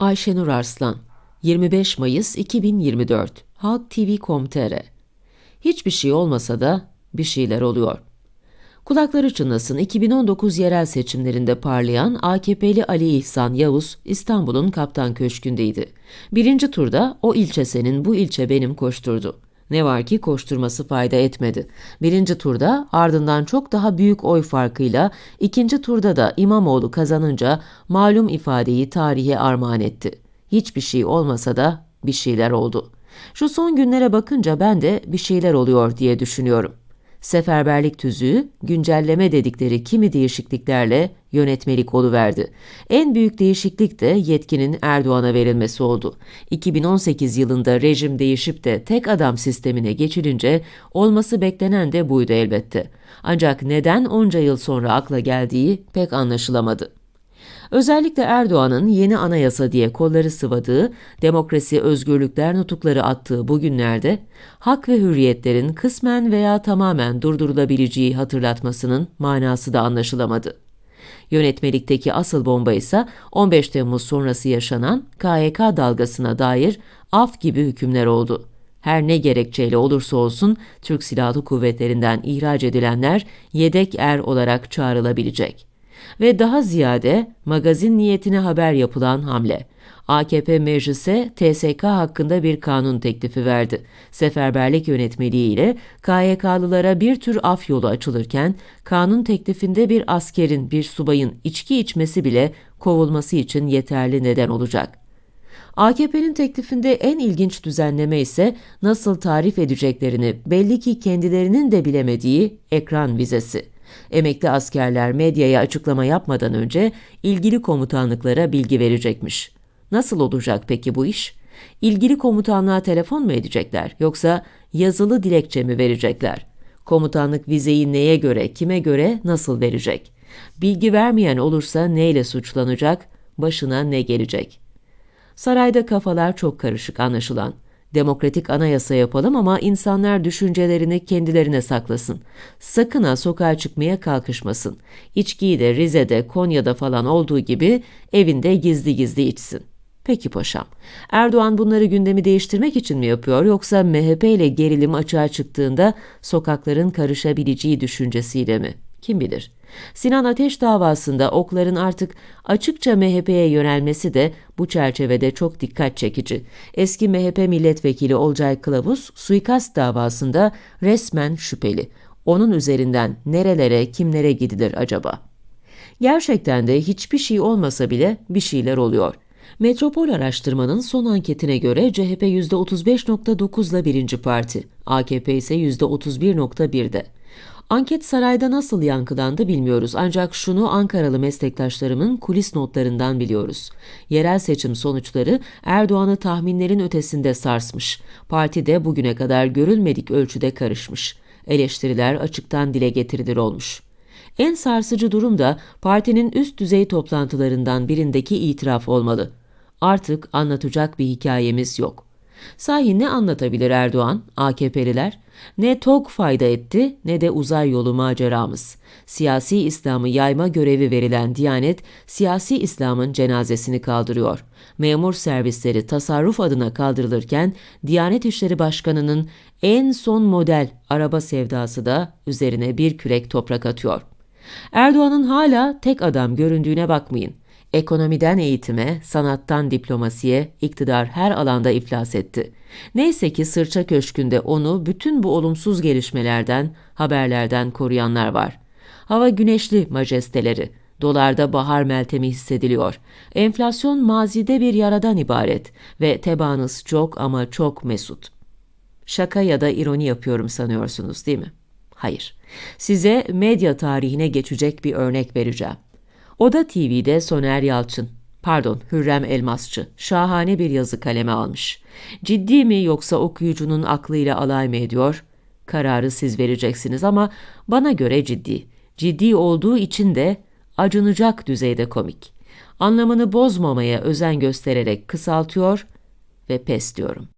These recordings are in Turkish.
Ayşenur Arslan 25 Mayıs 2024 Halk TV.com.tr Hiçbir şey olmasa da bir şeyler oluyor. Kulakları çınlasın 2019 yerel seçimlerinde parlayan AKP'li Ali İhsan Yavuz İstanbul'un Kaptan Köşkü'ndeydi. Birinci turda o ilçe senin bu ilçe benim koşturdu. Ne var ki koşturması fayda etmedi. Birinci turda ardından çok daha büyük oy farkıyla ikinci turda da İmamoğlu kazanınca malum ifadeyi tarihe armağan etti. Hiçbir şey olmasa da bir şeyler oldu. Şu son günlere bakınca ben de bir şeyler oluyor diye düşünüyorum. Seferberlik tüzüğü, güncelleme dedikleri kimi değişikliklerle yönetmelik oluverdi. En büyük değişiklik de yetkinin Erdoğan'a verilmesi oldu. 2018 yılında rejim değişip de tek adam sistemine geçilince olması beklenen de buydu elbette. Ancak neden onca yıl sonra akla geldiği pek anlaşılamadı. Özellikle Erdoğan'ın yeni anayasa diye kolları sıvadığı, demokrasi, özgürlükler nutukları attığı bu günlerde hak ve hürriyetlerin kısmen veya tamamen durdurulabileceği hatırlatmasının manası da anlaşılamadı. Yönetmelikteki asıl bomba ise 15 Temmuz sonrası yaşanan KYK dalgasına dair af gibi hükümler oldu. Her ne gerekçeyle olursa olsun Türk Silahlı Kuvvetleri'nden ihraç edilenler yedek er olarak çağrılabilecek ve daha ziyade magazin niyetine haber yapılan hamle. AKP meclise TSK hakkında bir kanun teklifi verdi. Seferberlik yönetmeliği ile KYK'lılara bir tür af yolu açılırken kanun teklifinde bir askerin, bir subayın içki içmesi bile kovulması için yeterli neden olacak. AKP'nin teklifinde en ilginç düzenleme ise nasıl tarif edeceklerini belli ki kendilerinin de bilemediği ekran vizesi. Emekli askerler medyaya açıklama yapmadan önce ilgili komutanlıklara bilgi verecekmiş. Nasıl olacak peki bu iş? İlgili komutanlığa telefon mu edecekler yoksa yazılı dilekçe mi verecekler? Komutanlık vizeyi neye göre, kime göre, nasıl verecek? Bilgi vermeyen olursa neyle suçlanacak, başına ne gelecek? Sarayda kafalar çok karışık anlaşılan. Demokratik anayasa yapalım ama insanlar düşüncelerini kendilerine saklasın. Sakın ha sokağa çıkmaya kalkışmasın. İçkiyi de Rize'de, Konya'da falan olduğu gibi evinde gizli gizli içsin. Peki paşam, Erdoğan bunları gündemi değiştirmek için mi yapıyor yoksa MHP ile gerilim açığa çıktığında sokakların karışabileceği düşüncesiyle mi? Kim bilir? Sinan Ateş davasında okların artık açıkça MHP'ye yönelmesi de bu çerçevede çok dikkat çekici. Eski MHP milletvekili Olcay Kılavuz suikast davasında resmen şüpheli. Onun üzerinden nerelere, kimlere gidilir acaba? Gerçekten de hiçbir şey olmasa bile bir şeyler oluyor. Metropol araştırmanın son anketine göre CHP %35.9'la birinci parti, AKP ise %31.1'de. Anket sarayda nasıl yankılandı bilmiyoruz ancak şunu Ankaralı meslektaşlarımın kulis notlarından biliyoruz. Yerel seçim sonuçları Erdoğan'ı tahminlerin ötesinde sarsmış. Parti de bugüne kadar görülmedik ölçüde karışmış. Eleştiriler açıktan dile getirilir olmuş. En sarsıcı durum da partinin üst düzey toplantılarından birindeki itiraf olmalı. Artık anlatacak bir hikayemiz yok. Sahi ne anlatabilir Erdoğan, AKP'liler? Ne TOG fayda etti ne de uzay yolu maceramız. Siyasi İslam'ı yayma görevi verilen Diyanet, siyasi İslam'ın cenazesini kaldırıyor. Memur servisleri tasarruf adına kaldırılırken Diyanet İşleri Başkanı'nın en son model araba sevdası da üzerine bir kürek toprak atıyor. Erdoğan'ın hala tek adam göründüğüne bakmayın. Ekonomiden eğitime, sanattan diplomasiye iktidar her alanda iflas etti. Neyse ki Sırça Köşkü'nde onu bütün bu olumsuz gelişmelerden, haberlerden koruyanlar var. Hava güneşli majesteleri, dolarda bahar meltemi hissediliyor. Enflasyon mazide bir yaradan ibaret ve tebaanız çok ama çok mesut. Şaka ya da ironi yapıyorum sanıyorsunuz değil mi? Hayır. Size medya tarihine geçecek bir örnek vereceğim. Oda TV'de Soner Yalçın, pardon Hürrem Elmasçı, şahane bir yazı kaleme almış. Ciddi mi yoksa okuyucunun aklıyla alay mı ediyor? Kararı siz vereceksiniz ama bana göre ciddi. Ciddi olduğu için de acınacak düzeyde komik. Anlamını bozmamaya özen göstererek kısaltıyor ve pes diyorum.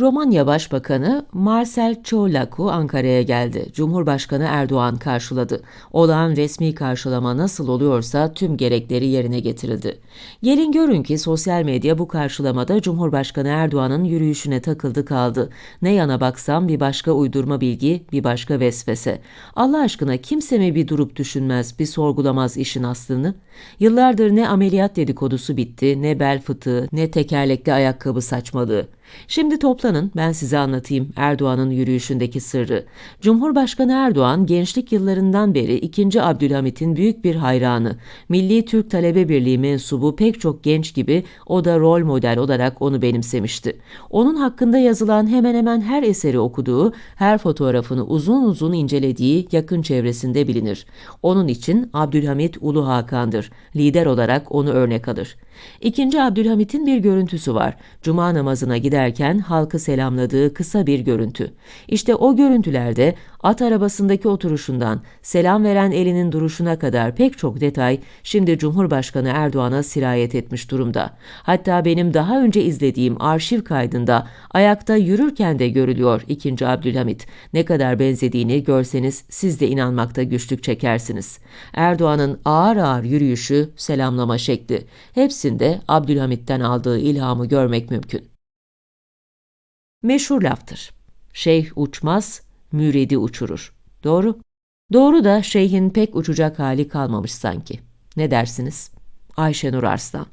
Romanya Başbakanı Marcel Ciolacu Ankara'ya geldi. Cumhurbaşkanı Erdoğan karşıladı. Olağan resmi karşılama nasıl oluyorsa tüm gerekleri yerine getirildi. Gelin görün ki sosyal medya bu karşılamada Cumhurbaşkanı Erdoğan'ın yürüyüşüne takıldı kaldı. Ne yana baksam bir başka uydurma bilgi, bir başka vesvese. Allah aşkına kimse mi bir durup düşünmez, bir sorgulamaz işin aslını? Yıllardır ne ameliyat dedikodusu bitti, ne bel fıtığı, ne tekerlekli ayakkabı saçmalığı. Şimdi toplanın ben size anlatayım Erdoğan'ın yürüyüşündeki sırrı. Cumhurbaşkanı Erdoğan gençlik yıllarından beri 2. Abdülhamit'in büyük bir hayranı. Milli Türk Talebe Birliği mensubu pek çok genç gibi o da rol model olarak onu benimsemişti. Onun hakkında yazılan hemen hemen her eseri okuduğu, her fotoğrafını uzun uzun incelediği yakın çevresinde bilinir. Onun için Abdülhamit Ulu Hakan'dır. Lider olarak onu örnek alır. İkinci Abdülhamit'in bir görüntüsü var. Cuma namazına giderken halkı selamladığı kısa bir görüntü. İşte o görüntülerde at arabasındaki oturuşundan selam veren elinin duruşuna kadar pek çok detay şimdi Cumhurbaşkanı Erdoğan'a sirayet etmiş durumda. Hatta benim daha önce izlediğim arşiv kaydında ayakta yürürken de görülüyor 2. Abdülhamit. Ne kadar benzediğini görseniz siz de inanmakta güçlük çekersiniz. Erdoğan'ın ağır ağır yürüyüşü, selamlama şekli hepsinde Abdülhamit'ten aldığı ilhamı görmek mümkün. Meşhur laftır. Şeyh uçmaz, müridi uçurur. Doğru. Doğru da şeyhin pek uçacak hali kalmamış sanki. Ne dersiniz? Ayşenur Arslan